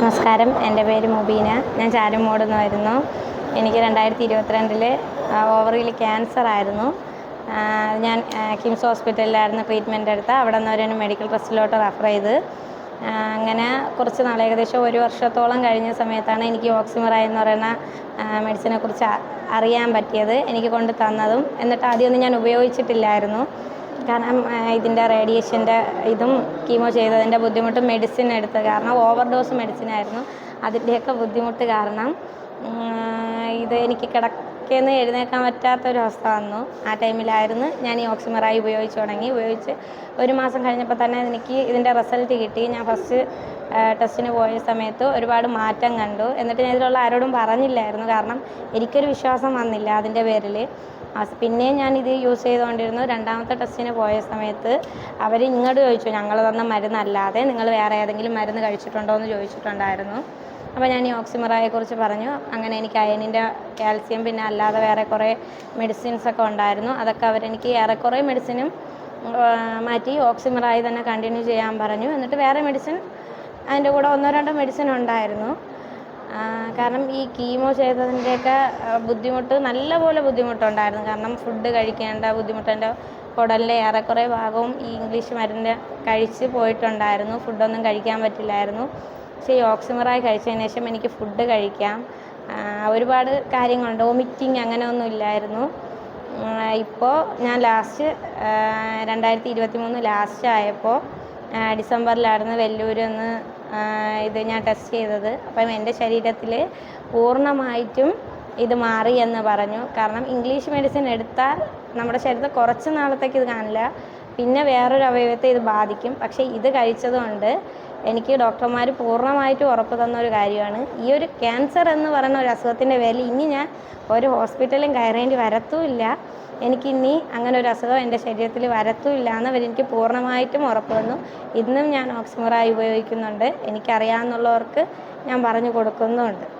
നമസ്കാരം. എന്റെ പേര് മുബീന. ഞാൻ ചാരുമോട് നിന്ന് വരുന്നു. എനിക്ക് രണ്ടായിരത്തി ഇരുപത്തിരണ്ടിൽ ഓവറിയിൽ ക്യാൻസർ ആയിരുന്നു. ഞാൻ കിംസ് ഹോസ്പിറ്റലിലായിരുന്നു ട്രീറ്റ്മെന്റ് എടുത്ത അവിടെ നിന്ന് അവരെ മെഡിക്കൽ ട്രസ്റ്റിലോട്ട് റെഫർ ചെയ്ത്. അങ്ങനെ കുറച്ച് നാൾ ഏകദേശം ഒരു വർഷത്തോളം കഴിഞ്ഞ സമയത്താണ് എനിക്ക് ഓക്സിമറായി എന്ന് പറയുന്ന മെഡിസിനെ കുറിച്ച് അറിയാൻ പറ്റിയത് എനിക്ക് കൊണ്ട് തന്നതും. എന്നിട്ട് ആദ്യമൊന്നും ഞാൻ ഉപയോഗിച്ചിട്ടില്ലായിരുന്നു. കാരണം ഇതിന്റെ റേഡിയേഷന്റെ ഇതും കീമോ ചെയ്തതിന്റെ ബുദ്ധിമുട്ടും മെഡിസിൻ എടുത്ത കാരണം ഓവർ ഡോസ് മെഡിസിൻ ആയിരുന്നു അതിന്റെയൊക്കെ ബുദ്ധിമുട്ട് കാരണം ഇത് എനിക്ക് കിടക്കേന്ന് എഴുന്നേക്കാൻ പറ്റാത്തൊരവസ്ഥ വന്നു. ആ ടൈമിലായിരുന്നു ഞാൻ ഈ ഓക്സിമറായി ഉപയോഗിച്ച് തുടങ്ങി. ഉപയോഗിച്ച് ഒരു മാസം കഴിഞ്ഞപ്പോൾ തന്നെ എനിക്ക് ഇതിന്റെ റിസൾട്ട് കിട്ടി. ഞാൻ ഫസ്റ്റ് ടെസ്റ്റിന് പോയ സമയത്ത് ഒരുപാട് മാറ്റം കണ്ടു. എന്നിട്ട് ഞാൻ ഇതിലുള്ള ആരോടും പറഞ്ഞില്ലായിരുന്നു. കാരണം എനിക്കൊരു വിശ്വാസം വന്നില്ല അതിന്റെ പേരിൽ. പിന്നെ ഞാൻ ഇത് യൂസ് ചെയ്തുകൊണ്ടിരുന്നു രണ്ടാമത്തെ ടെസ്റ്റിന് പോയ സമയത്ത് അവർ ഇങ്ങോട്ട് ചോദിച്ചു ഞങ്ങൾ തന്ന മരുന്നല്ലാതെ നിങ്ങൾ വേറെ ഏതെങ്കിലും മരുന്ന് കഴിച്ചിട്ടുണ്ടോ? എന്ന് ചോദിച്ചിട്ടുണ്ടായിരുന്നു. അപ്പോൾ ഞാൻ ഈ ഓക്സിമറായെക്കുറിച്ച് പറഞ്ഞു. അങ്ങനെ എനിക്ക് അയണിന്റെ കാൽസ്യം പിന്നെ അല്ലാതെ വേറെ കുറേ മെഡിസിൻസ് ഒക്കെ ഉണ്ടായിരുന്നു. അതൊക്കെ അവരെനിക്ക് ഏറെക്കുറെ മെഡിസിനും മാറ്റി ഓക്സിമറായി തന്നെ കണ്ടിന്യൂ ചെയ്യാൻ പറഞ്ഞു. എന്നിട്ട് വേറെ മെഡിസിൻ അതിന്റെ കൂടെ ഒന്നോ രണ്ടോ മെഡിസിൻ ഉണ്ടായിരുന്നു. കാരണം ഈ കീമോ ചെയ്തതിന്റെയൊക്കെ ബുദ്ധിമുട്ട് നല്ലപോലെ ബുദ്ധിമുട്ടുണ്ടായിരുന്നു. കാരണം ഫുഡ് കഴിക്കേണ്ട ബുദ്ധിമുട്ട് എന്റെ കുടലിന്റെ ഏറെക്കുറെ ഭാഗവും ഈ ഇംഗ്ലീഷ് മരുന്ന് കഴിച്ച് പോയിട്ടുണ്ടായിരുന്നു. ഫുഡൊന്നും കഴിക്കാൻ പറ്റില്ലായിരുന്നു. പക്ഷേ ഈ ഓക്സിമറായി കഴിച്ചതിന് ശേഷം എനിക്ക് ഫുഡ് കഴിക്കാം. ഒരുപാട് കാര്യങ്ങളുണ്ട്. വോമിറ്റിങ് അങ്ങനെയൊന്നും ഇല്ലായിരുന്നു. ഇപ്പോൾ ഞാൻ ലാസ്റ്റ് രണ്ടായിരത്തി ഇരുപത്തി മൂന്ന് ലാസ്റ്റ് ആയപ്പോൾ ഡിസംബറിലായിരുന്നു വെല്ലൂരിൽ നിന്ന് ഇത് ഞാൻ ടെസ്റ്റ് ചെയ്തത്. അപ്പം എന്റെ ശരീരത്തിൽ പൂർണമായിട്ടും ഇത് മാറി എന്ന് പറഞ്ഞു. കാരണം ഇംഗ്ലീഷ് മെഡിസിൻ എടുത്താൽ നമ്മുടെ ശരീരത്തിൽ കുറച്ച് നാളത്തേക്ക് ഇത് കാണില്ല. പിന്നെ വേറൊരു അവയവത്തെ ഇത് ബാധിക്കും. പക്ഷേ ഇത് കഴിച്ചതുകൊണ്ട് എനിക്ക് ഡോക്ടർമാർ പൂർണമായിട്ട് ഉറപ്പ് തന്ന ഒരു കാര്യമാണ്. ഈ ഒരു ക്യാൻസർ എന്ന് പറയുന്ന ഒരു അസുഖത്തിന്റെ പേരിൽ ഇനി ഞാൻ ഒരു ഹോസ്പിറ്റലും കയറേണ്ടി വരത്തുമില്ല. എനിക്കിനി അങ്ങനെ ഒരു അസുഖം എന്റെ ശരീരത്തിൽ വരത്തുമില്ല എന്ന് അവരെനിക്ക് പൂർണമായിട്ടും ഉറപ്പ് തന്നു. ഇന്നും ഞാൻ ഓക്സിമറായി ഉപയോഗിക്കുന്നുണ്ട്. എനിക്കറിയാവുന്നുള്ളവർക്ക് ഞാൻ പറഞ്ഞു കൊടുക്കുന്നുമുണ്ട്.